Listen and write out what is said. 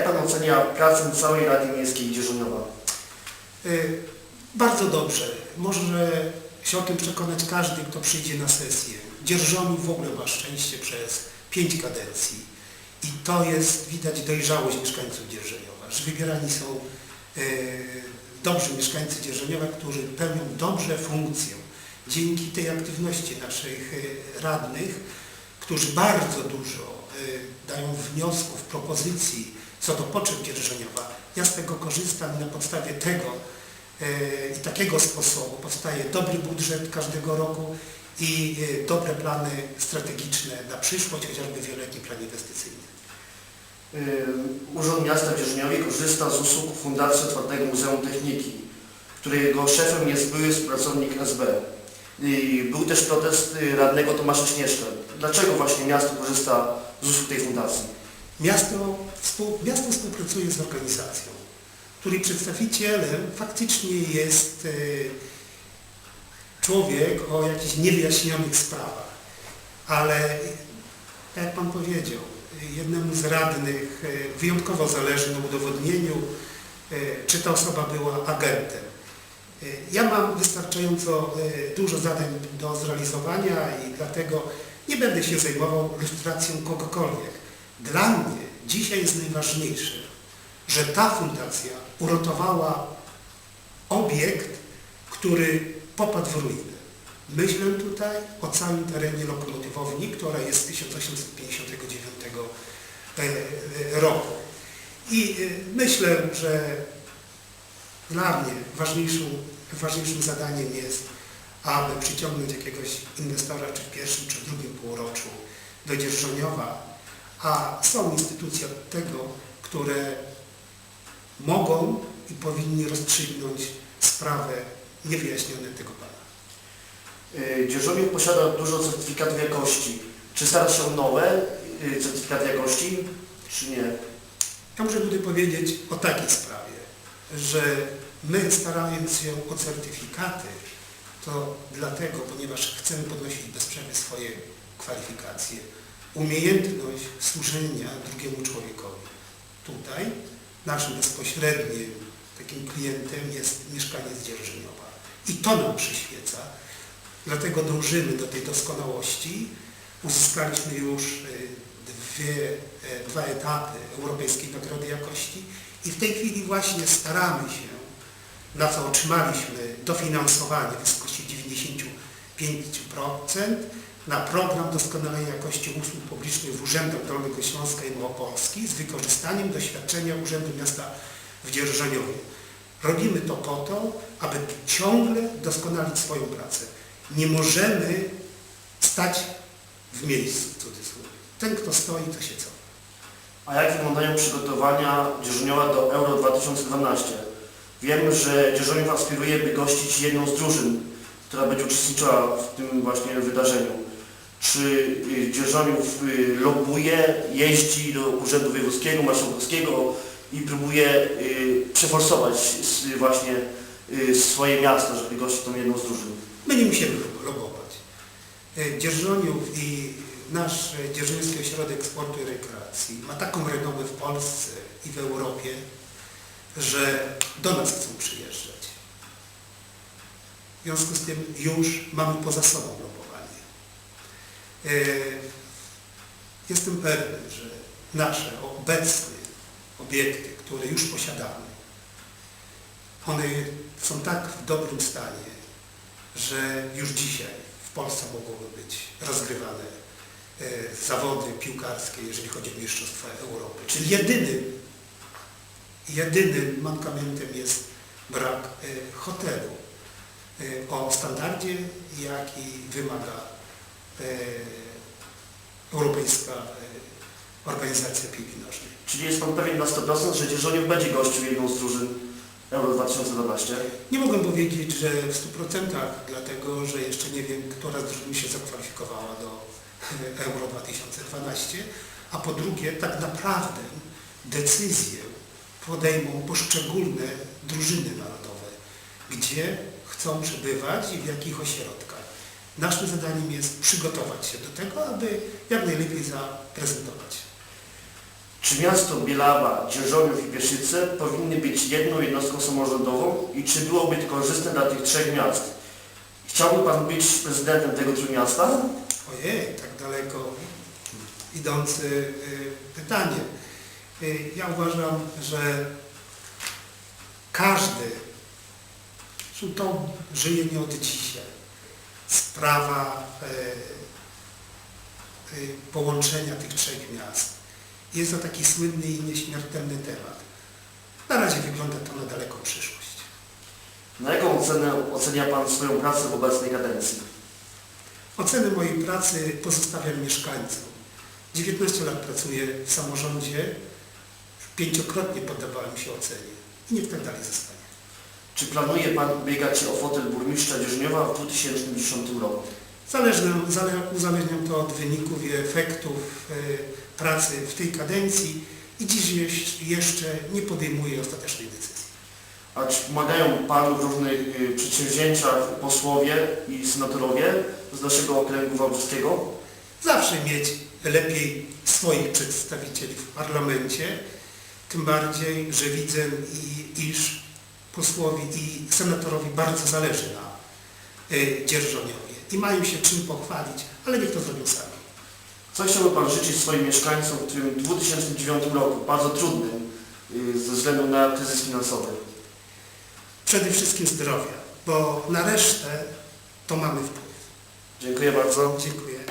Jak Pan ocenia pracę całej Rady Miejskiej Dzierżoniowa? Y, Bardzo dobrze. Może się o tym przekonać każdy, kto przyjdzie na sesję. Dzierżoniów w ogóle ma szczęście przez pięć kadencji. I to jest, widać, dojrzałość mieszkańców Dzierżoniowa, że wybierani są y, dobrzy mieszkańcy Dzierżoniowa, którzy pełnią dobrze funkcję. Dzięki tej aktywności naszych y, radnych, którzy bardzo dużo dają wniosków, propozycji co do potrzeb Dzierżoniowa. Ja z tego korzystam i na podstawie tego e, i takiego sposobu powstaje dobry budżet każdego roku i e, dobre plany strategiczne na przyszłość, chociażby wieloletni plan inwestycyjny. Yy, Urząd Miasta w korzysta z usług Fundacji Otwartego Muzeum Techniki, którego szefem jest były współpracownik SB. Był też protest radnego Tomasza Śnieżka. Dlaczego właśnie miasto korzysta z usług tej fundacji? Miasto, współ, miasto współpracuje z organizacją, której przedstawicielem faktycznie jest e, człowiek o jakichś niewyjaśnionych sprawach, ale tak jak Pan powiedział, jednemu z radnych e, wyjątkowo zależy na udowodnieniu, e, czy ta osoba była agentem. Ja mam wystarczająco dużo zadań do zrealizowania i dlatego nie będę się zajmował lustracją kogokolwiek. Dla mnie dzisiaj jest najważniejsze, że ta fundacja uratowała obiekt, który popadł w ruinę. Myślę tutaj o całym terenie lokomotywowni, która jest z 1859 e, e, roku. I e, myślę, że dla mnie ważniejszą, ważniejszym zadaniem jest, aby przyciągnąć jakiegoś inwestora czy w pierwszym, czy w drugim półroczu do Dzierżoniowa, a są instytucje od tego, które mogą i powinni rozstrzygnąć sprawę niewyjaśnione tego pana. Yy, Dzierżoniów posiada dużo certyfikatów jakości. Czy stara się o nowe yy, certyfikaty jakości, czy nie? Ja muszę tutaj powiedzieć o takiej sprawie, że my starając się o certyfikaty, to dlatego, ponieważ chcemy podnosić bez przerwy swoje kwalifikacje, umiejętność służenia drugiemu człowiekowi. Tutaj naszym bezpośrednim takim klientem jest mieszkaniec Dzierżyniowa. I to nam przyświeca, dlatego dążymy do tej doskonałości. Uzyskaliśmy już y, dwie, e, dwa etapy Europejskiej Nagrody Jakości i w tej chwili właśnie staramy się, na co otrzymaliśmy dofinansowanie w wysokości 95% na program doskonalenia jakości usług publicznych w Urzędach Dolnego Śląska i Małopolski z wykorzystaniem doświadczenia Urzędu Miasta w Dzierżoniowie. Robimy to po to, aby ciągle doskonalić swoją pracę. Nie możemy stać w miejscu, w cudzysłowie. Ten, kto stoi, to się co? A jak wyglądają przygotowania Dzierżoniowa do Euro 2012? Wiem, że Dzierżoniów aspiruje, by gościć jedną z drużyn, która będzie uczestniczyła w tym właśnie wydarzeniu. Czy y, Dzierżoniów y, lobbuje, jeździ do Urzędu Wojewódzkiego, Marszałkowskiego i próbuje y, przeforsować właśnie swoje miasto, żeby gościć tą jedną z drużyn? My nie musimy logować. E, Dzierżoniów i nasz Dzierżyński Ośrodek Sportu i Rekreacji ma taką renomę w Polsce i w Europie, że do nas chcą przyjeżdżać. W związku z tym już mamy poza sobą logowanie. E, Jestem pewny, że nasze obecne obiekty, które już posiadamy, one są tak w dobrym stanie, że już dzisiaj w Polsce mogłyby być rozgrywane e, zawody piłkarskie, jeżeli chodzi o Mistrzostwa Europy. Czyli jedynym, jedynym mankamentem jest brak e, hotelu o standardzie, jaki wymaga e, Europejska e, Organizacja Piłki Nożnej. Czyli jest Pan pewien na 100%, że Dzierżoniów będzie gościł jedną z drużyn Euro 2012? Nie mogę powiedzieć, że w 100%, dlatego że jeszcze nie wiem, która z drużyn się zakwalifikowała do Euro 2012, a po drugie, tak naprawdę decyzję podejmą poszczególne drużyny narodowe, gdzie chcą przebywać i w jakich ośrodkach. Naszym zadaniem jest przygotować się do tego, aby jak najlepiej zaprezentować. Czy miasto Bielawa, Dzierżoniów i Pieszyce powinny być jedną jednostką samorządową i czy byłoby to korzystne dla tych trzech miast? Chciałby Pan być prezydentem tego trójmiasta? Ojej, tak daleko idące y, pytanie. Y, Ja uważam, że każdy, zresztą to żyje nie od dzisiaj, sprawa y, y, połączenia tych trzech miast jest to taki słynny i nieśmiertelny temat. Na razie wygląda to na daleką przyszłość. Na jaką ocenę ocenia Pan swoją pracę w obecnej kadencji? Ocenę mojej pracy pozostawiam mieszkańcom. 19 lat pracuję w samorządzie, pięciokrotnie poddawałem się ocenie i niech tak dalej zostanie. Czy planuje Pan ubiegać się o fotel burmistrza Dzierżoniowa w 2010 roku? Zależne, zale, uzależniam to od wyników i efektów e, pracy w tej kadencji i dziś jeś- jeszcze nie podejmuję ostatecznej decyzji. A czy pomagają Panu w różnych y, przedsięwzięciach posłowie i senatorowie z naszego okręgu wałbrzyskiego? Zawsze mieć lepiej swoich przedstawicieli w parlamencie, tym bardziej, że widzę, i, iż posłowi i senatorowi bardzo zależy na y, Dzierżoniowie i mają się czym pochwalić, ale niech to zrobią sami. Co chciałby Pan życzyć swoim mieszkańcom w tym 2009 roku, bardzo trudnym y, ze względu na kryzys finansowy? Przede wszystkim zdrowia, bo na resztę to mamy wpływ. Dziękuję bardzo. Dziękuję.